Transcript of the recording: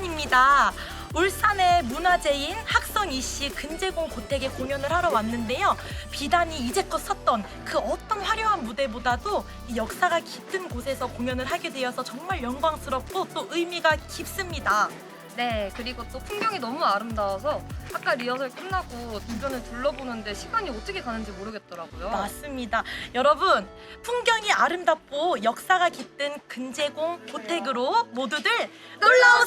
울산입니다. 울산의 문화재인 학성 이씨 근제공 고택에 공연을 하러 왔는데요. 비단이 이제껏 섰던 그 어떤 화려한 무대보다도 이 역사가 깃든 곳에서 공연을 하게 되어서 정말 영광스럽고 또 의미가 깊습니다. 네, 그리고 또 풍경이 너무 아름다워서 아까 리허설 끝나고 주변을 둘러보는데 시간이 어떻게 가는지 모르겠더라고요. 맞습니다. 여러분, 풍경이 아름답고 역사가 깃든 근제공 고택으로 모두들 놀러